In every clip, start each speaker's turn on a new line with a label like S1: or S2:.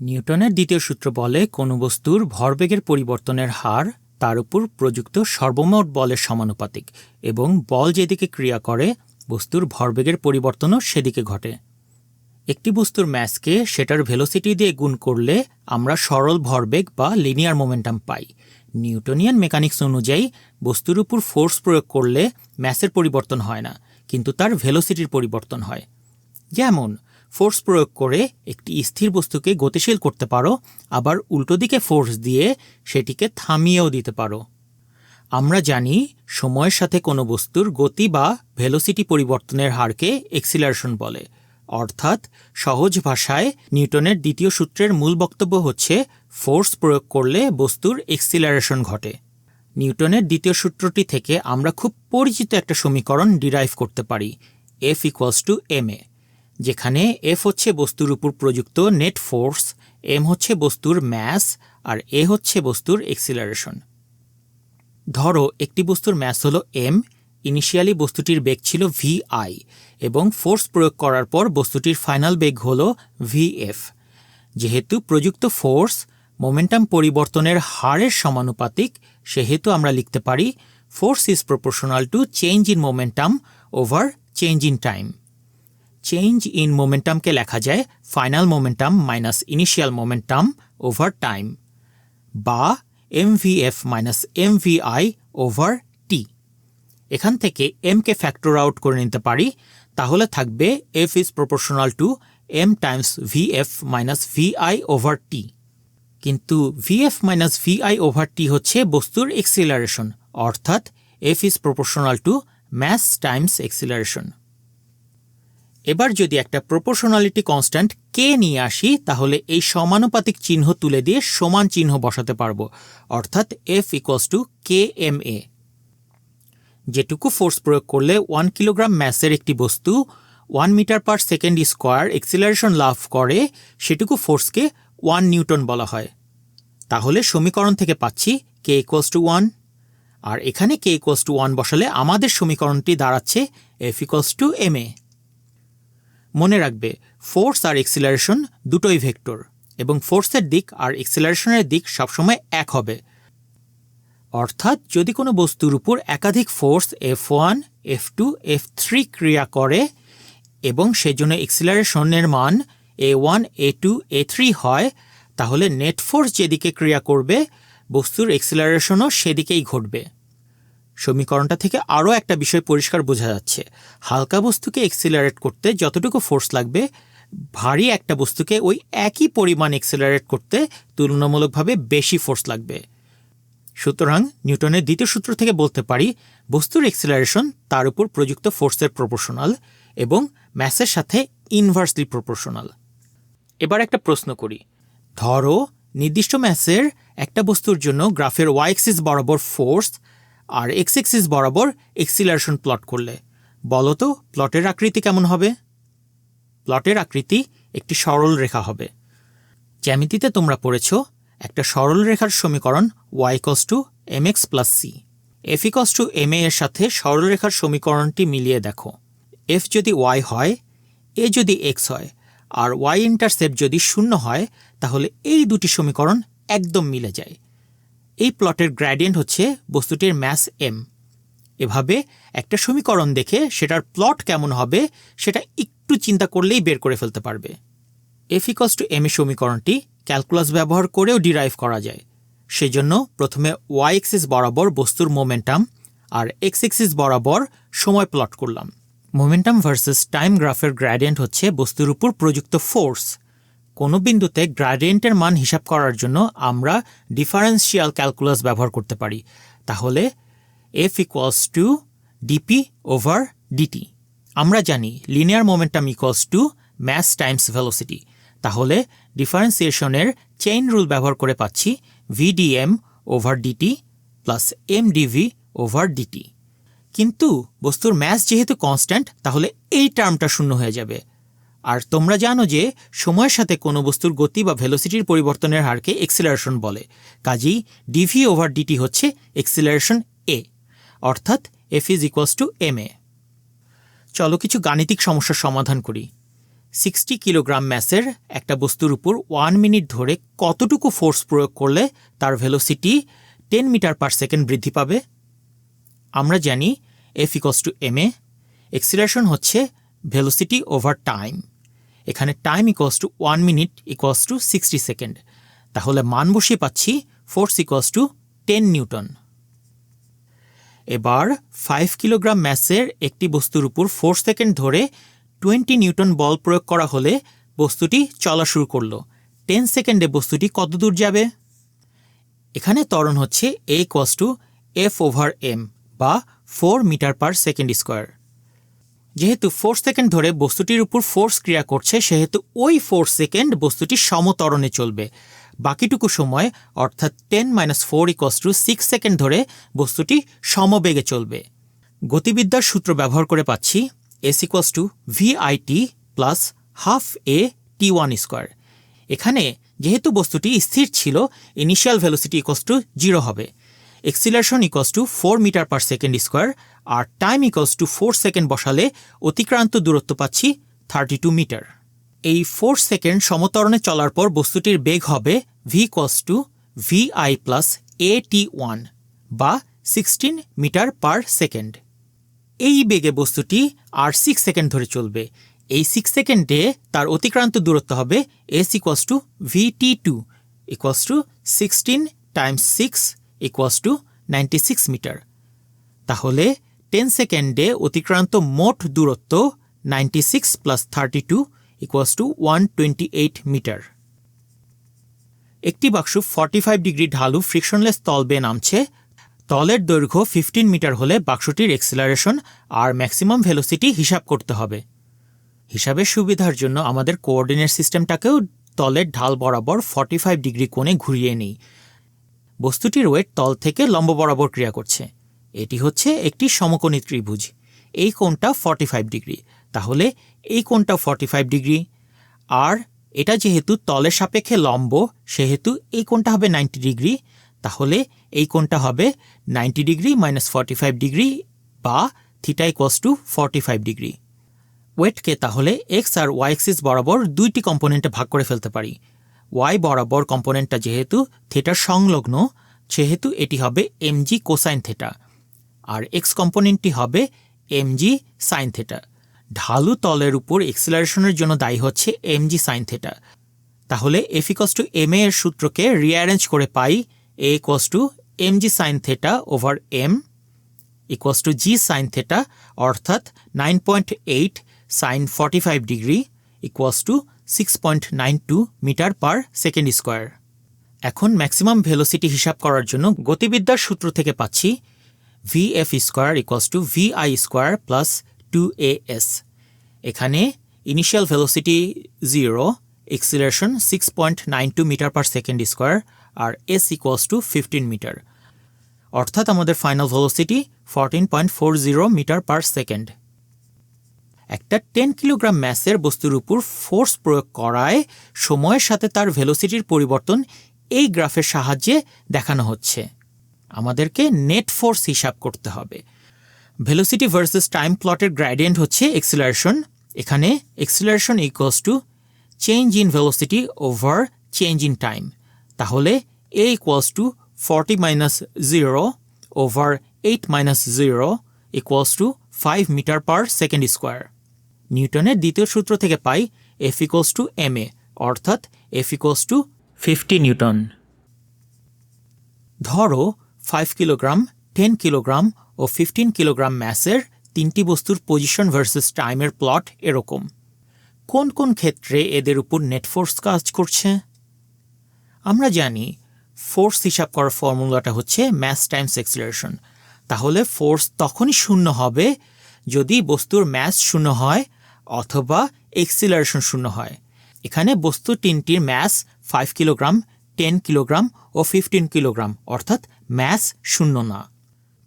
S1: নিউটনের দ্বিতীয় সূত্র বলে কোনো বস্তুর ভরবেগের পরিবর্তনের হার তার উপর প্রযুক্ত সর্বমোট বলের সমানুপাতিক এবং বল যেদিকে ক্রিয়া করে, বস্তুর ভরবেগের পরিবর্তনও সেদিকে ঘটে। একটি বস্তুর ম্যাসকে সেটার ভেলোসিটি দিয়ে গুণ করলে আমরা সরল ভরবেগ বা লিনিয়ার মোমেন্টাম পাই। নিউটনিয়ান মেকানিক্স অনুযায়ী, বস্তুর উপর ফোর্স প্রয়োগ করলে ম্যাসের পরিবর্তন হয় না, কিন্তু তার ভেলোসিটির পরিবর্তন হয়। যেমন ফোর্স প্রয়োগ করে একটি স্থির বস্তুকে গতিশীল করতে পারো, আবার উল্টো দিকে ফোর্স দিয়ে সেটিকে থামিয়েও দিতে পারো। আমরা জানি সময়ের সাথে কোনো বস্তুর গতি বা ভেলোসিটি পরিবর্তনের হারকে এক্সিলারেশন বলে। অর্থাৎ সহজ ভাষায় নিউটনের দ্বিতীয় সূত্রের মূল বক্তব্য হচ্ছে ফোর্স প্রয়োগ করলে বস্তুর এক্সিলারেশন ঘটে। নিউটনের দ্বিতীয় সূত্রটি থেকে আমরা খুব পরিচিত একটা সমীকরণ ডিরাইভ করতে পারি F equals to M A. যেখানে এফ হচ্ছে বস্তুর উপর প্রযুক্ত নেট ফোর্স এম হচ্ছে বস্তুর ম্যাস আর এ হচ্ছে বস্তুর এক্সিলারেশন ধরো, একটি বস্তুর ম্যাস হলো এম ইনিশিয়ালি বস্তুটির বেগ ছিল ভি আই এবং ফোর্স প্রয়োগ করার পর বস্তুটির ফাইনাল বেগ হল ভি এফ যেহেতু প্রযুক্ত ফোর্স মোমেন্টাম পরিবর্তনের হারের সমানুপাতিক, সেহেতু আমরা লিখতে পারি force is proportional to change in momentum over change in time change in মোমেন্টামকে লেখা যায় final momentum minus initial momentum over time বা M V F minus M V I over T এখান থেকে এমকে ফ্যাক্টর আউট করে নিতে পারি, তাহলে থাকবে F is proportional to M times V F minus V I over T কিন্তু V F minus V I over T হচ্ছে বস্তুর এক্সিলারেশন অর্থাৎ F is proportional to mass times acceleration এবার যদি একটা প্রপোর্শনালিটি কনস্ট্যান্ট কে নিয়ে আসি, তাহলে এই সমানুপাতিক চিহ্ন তুলে দিয়ে সমান চিহ্ন বসাতে পারব, অর্থাৎ F equals to K M A যেটুকু ফোর্স প্রয়োগ করলে ওয়ান কিলোগ্রাম ম্যাসের একটি বস্তু one metre per second square acceleration লাভ করে, সেটুকু ফোর্সকে ওয়ান নিউটন বলা হয়। তাহলে সমীকরণ থেকে পাচ্ছি কে ইকুয়ালস টু ওয়ান আর এখানে কে ইকুয়ালস টু ওয়ান বসালে আমাদের সমীকরণটি দাঁড়াচ্ছে F equals to M A মনে রাখবে ফোর্স আর এক্সিলারেশন দুটোই ভেক্টর এবং ফোর্সের দিক আর এক্সিলারেশনের দিক সবসময় এক হবে। অর্থাৎ যদি কোনো বস্তুর উপর একাধিক force F one F two F three ক্রিয়া করে এবং সেজন্য এক্সিলারেশনের মান A one A two A three হয়, তাহলে নেট ফোর্স যেদিকে ক্রিয়া করবে, বস্তুর এক্সিলারেশনও সেদিকেই ঘটবে। সমীকরণটা থেকে আরও একটা বিষয় পরিষ্কার বোঝা যাচ্ছে। হালকা বস্তুকে এক্সিলারেট করতে যতটুকু ফোর্স লাগবে, ভারী একটা বস্তুকে ওই একই পরিমাণ এক্সিলারেট করতে তুলনামূলকভাবে বেশি ফোর্স লাগবে। সুতরাং নিউটনের দ্বিতীয় সূত্র থেকে বলতে পারি, বস্তুর এক্সিলারেশন তার উপর প্রযুক্ত ফোর্সের প্রপোর্শনাল এবং ম্যাসের সাথে ইনভার্সলি প্রপোর্শনাল এবার একটা প্রশ্ন করি। ধরো, নির্দিষ্ট ম্যাসের একটা বস্তুর জন্য গ্রাফের ওয়াই এক্সিস বরাবর ফোর্স আর এক্স এক্সিস বরাবর এক্সিলারেশন প্লট করলে। বলো তো প্লটের আকৃতি কেমন হবে? প্লটের আকৃতি একটি সরল রেখা হবে। জ্যামিতিতে তোমরা পড়েছ, একটা সরল রেখার সমীকরণ Y equals to M X plus C F equals to M A এর সাথে সরলরেখার সমীকরণটি মিলিয়ে দেখো। এফ যদি ওয়াই হয় এ যদি এক্স হয়, আর ওয়াই ইন্টারসেপ্ট যদি শূন্য হয়, তাহলে এই দুটি সমীকরণ একদম মিলে যায়। এই প্লটের গ্র্যাডিয়েন্ট হচ্ছে বস্তুটির ম্যাস এম এভাবে একটা সমীকরণ দেখে সেটার প্লট কেমন হবে সেটা একটু চিন্তা করলেই বের করে ফেলতে পারবে। এফিকস টু এম এ সমীকরণটি ক্যালকুলাস ব্যবহার করেও ডিরাইভ করা যায়। সেজন্য প্রথমে ওয়াই এক্সিস বরাবর বস্তুর মোমেন্টাম আর এক্স এক্সিস বরাবর সময় প্লট করলাম। মোমেন্টাম ভার্সেস টাইম গ্রাফের গ্র্যাডিয়েন্ট হচ্ছে বস্তুর উপর প্রযুক্ত ফোর্স কোনো বিন্দুতে গ্রাডিয়েন্টের মান হিসাব করার জন্য আমরা ডিফারেন্সিয়াল ক্যালকুলাস ব্যবহার করতে পারি। তাহলে F equals to DP over DT আমরা জানি linear momentum equals to mass times velocity তাহলে ডিফারেন্সিয়েশনের চেইন রুল ব্যবহার করে পাচ্ছি VDM over DT plus M DV over DT কিন্তু বস্তুর ম্যাস যেহেতু কনস্ট্যান্ট তাহলে এই টার্মটা শূন্য হয়ে যাবে। আর তোমরা জানো যে সময়ের সাথে কোনো বস্তুর গতি বা ভেলোসিটির পরিবর্তনের হারকে এক্সিলারেশন বলে। কাজেই D V over D T হচ্ছে এক্সিলারেশন এ অর্থাৎ F is equals to M A চলো কিছু গাণিতিক সমস্যার সমাধান করি। সিক্সটি কিলোগ্রাম ম্যাসের একটা বস্তুর উপর ওয়ান মিনিট ধরে কতটুকু ফোর্স প্রয়োগ করলে তার velocity ten metre per second বৃদ্ধি পাবে? আমরা জানি F equals to M A acceleration হচ্ছে ভেলোসিটি ওভার টাইম এখানে time equals to one minute equals to sixty second তাহলে মান বসিয়ে পাচ্ছি force equals to ten newton এবার ফাইভ কিলোগ্রাম ম্যাসের একটি বস্তুর উপর ফোর সেকেন্ড ধরে টোয়েন্টি নিউটন বল প্রয়োগ করা হলে বস্তুটি চলা শুরু করল। টেন সেকেন্ডে বস্তুটি কত দূর যাবে? এখানে ত্বরণ হচ্ছে A equals to F over M বা four metre per second square যেহেতু ফোর সেকেন্ড ধরে বস্তুটির উপর ফোর্স ক্রিয়া করছে, সেহেতু ওই ফোর সেকেন্ড বস্তুটি সমতরণে চলবে। বাকিটুকু সময়, অর্থাৎ ten minus four equals to six second ধরে বস্তুটি সমবেগে চলবে। গতিবিদ্যার সূত্র ব্যবহার করে পাচ্ছি S equals to VIT plus half A T one square এখানে যেহেতু বস্তুটি স্থির ছিল initial velocity equals to zero হবে। Acceleration equals to four metre per second square R time equals to four second বসালে অতিক্রান্ত দূরত্ব পাচ্ছি থার্টি টু মিটার এই ফোর সেকেন্ড সমতরণে চলার পর বস্তুটির বেগ হবে V equals to V I plus A T one বা সিক্সটিন মিটার পার সেকেন্ড এই বেগে বস্তুটি আর সিক্স সেকেন্ড ধরে চলবে। এই সিক্স সেকেন্ডে তার অতিক্রান্ত দূরত্ব হবে S equals to V T to equals to sixteen times six equals to ninety six metre তাহলে টেন সেকেন্ডে অতিক্রান্ত মোট দূরত্ব ninety six plus thirty two equals to one twenty eight metre একটি বাক্স ফর্টি ফাইভ ডিগ্রি ঢালু frictionless তল বেয়ে নামছে। তলের দৈর্ঘ্য ফিফটিন মিটার হলে বাক্সটির এক্সিলারেশন আর ম্যাক্সিমাম ভেলোসিটি হিসাব করতে হবে। হিসাবের সুবিধার জন্য আমাদের কোঅর্ডিনেট সিস্টেমটাকেও তলের ঢাল বরাবর ফর্টি ফাইভ ডিগ্রি কোণে ঘুরিয়ে নিই। বস্তুটির ওয়েট তল থেকে লম্ব বরাবর ক্রিয়া করছে। এটি হচ্ছে একটি সমকোণী ত্রিভুজ। এই কোণটা ফর্টি ফাইভ ডিগ্রি তাহলে এই কোণটা ফর্টি ফাইভ ডিগ্রি আর এটা যেহেতু তলের সাপেক্ষে লম্ব, সেহেতু এই কোণটা হবে নাইনটি ডিগ্রি তাহলে এই কোণটা হবে ninety degree minus forty five degree বা theta equals to forty five degree ওয়েটকে তাহলে এক্স আর ওয়াই এক্সিস বরাবর দুইটি কম্পোনেন্টে ভাগ করে ফেলতে পারি। ওয়াই বরাবর কম্পোনেন্টটা যেহেতু থেটার সংলগ্ন, সেহেতু এটি হবে এমজি কোসাইন থেটা আর এক্স কম্পোনেন্টটি হবে এমজি সাইন থেটা ঢালু তলের উপর এক্সিলারেশনের জন্য দায়ী হচ্ছে এমজি সাইন থেটা তাহলে এফিকস টু এম এর সূত্রকে রিঅ্যারেঞ্জ করে পাই A equals to M G sine theta over M equals to G sine theta অর্থাৎ nine point eight sine forty five degree equals to six point nine two metre per second square এখন maximum velocity হিসাব করার জন্য গতিবিদ্যার সূত্র থেকে পাচ্ছি V F square equals to V I square plus two A S এখানে initial velocity zero acceleration six point nine two metre per second square R S equals to fifteen metre অর্থাৎ আমাদের final velocity fourteen point four zero metre per second একটা ten kilogram ম্যাসের বস্তুর উপর force প্রয়োগ করায় সময়ের সাথে তার ভেলোসিটির পরিবর্তন এই গ্রাফের সাহায্যে দেখানো হচ্ছে। আমাদেরকে নেট ফোর্স হিসাব করতে হবে। ভেলোসিটি ভার্সেস টাইম প্লটের গ্র্যাডিয়েন্ট হচ্ছে এক্সিলারেশন এখানে acceleration equals to change in velocity over change in time তাহলে A equals to forty minus zero over eight minus zero equals to five metre per second square নিউটনের দ্বিতীয় সূত্র থেকে পাই F equals to M A অর্থাৎ F equals to fifty newton. ধরো five kilogram ten kilogram ও fifteen kilogram ম্যাসের তিনটি বস্তুর পজিশন ভার্সেস টাইমের প্লট এরকম। কোন কোন ক্ষেত্রে এদের উপর নেট ফোর্স কাজ করছে? আমরা জানি ফোর্স হিসাব করার ফর্মুলাটা হচ্ছে ম্যাস টাইমস এক্সিলারেশন তাহলে ফোর্স তখনই শূন্য হবে যদি বস্তুর ম্যাস শূন্য হয় অথবা এক্সিলারেশন শূন্য হয়। এখানে বস্তু তিনটির mass five kilogram ten kilogram ও ফিফটিন কিলোগ্রাম অর্থাৎ ম্যাস শূন্য না।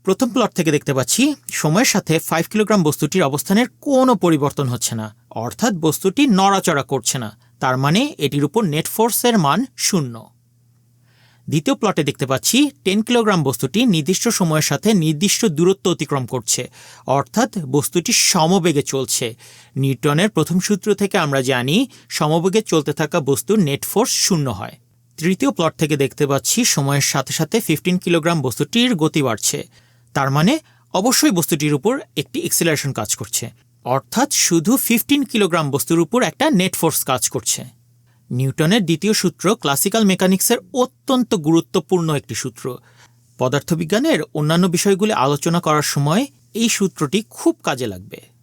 S1: প্রথম প্লট থেকে দেখতে পাচ্ছি, সময়ের সাথে ফাইভ কিলোগ্রাম বস্তুটির অবস্থানের কোনো পরিবর্তন হচ্ছে না, অর্থাৎ বস্তুটি নড়াচড়া করছে না, তার মানে এটির উপর নেট ফোর্সের মান শূন্য। দ্বিতীয় প্লটে দেখতে পাচ্ছি টেন কিলোগ্রাম বস্তুটি নির্দিষ্ট সময়ের সাথে নির্দিষ্ট দূরত্ব অতিক্রম করছে, অর্থাৎ বস্তুটি সমবেগে চলছে। নিউটনের প্রথম সূত্র থেকে আমরা জানি, সমবেগে চলতে থাকা বস্তুর নেট ফোর্স শূন্য হয়। তৃতীয় প্লট থেকে দেখতে পাচ্ছি সময়ের সাথে সাথে ফিফটিন কিলোগ্রাম বস্তুটির গতি বাড়ছে। তার মানে অবশ্যই বস্তুটির উপর একটি এক্সিলারেশন কাজ করছে। অর্থাৎ শুধু ফিফটিন কিলোগ্রাম বস্তুর উপর একটা নেট ফোর্স কাজ করছে। নিউটনের দ্বিতীয় সূত্র ক্লাসিক্যাল মেকানিক্সের অত্যন্ত গুরুত্বপূর্ণ একটি সূত্র। পদার্থবিজ্ঞানের অন্যান্য বিষয়গুলি আলোচনা করার সময় এই সূত্রটি খুব কাজে লাগবে।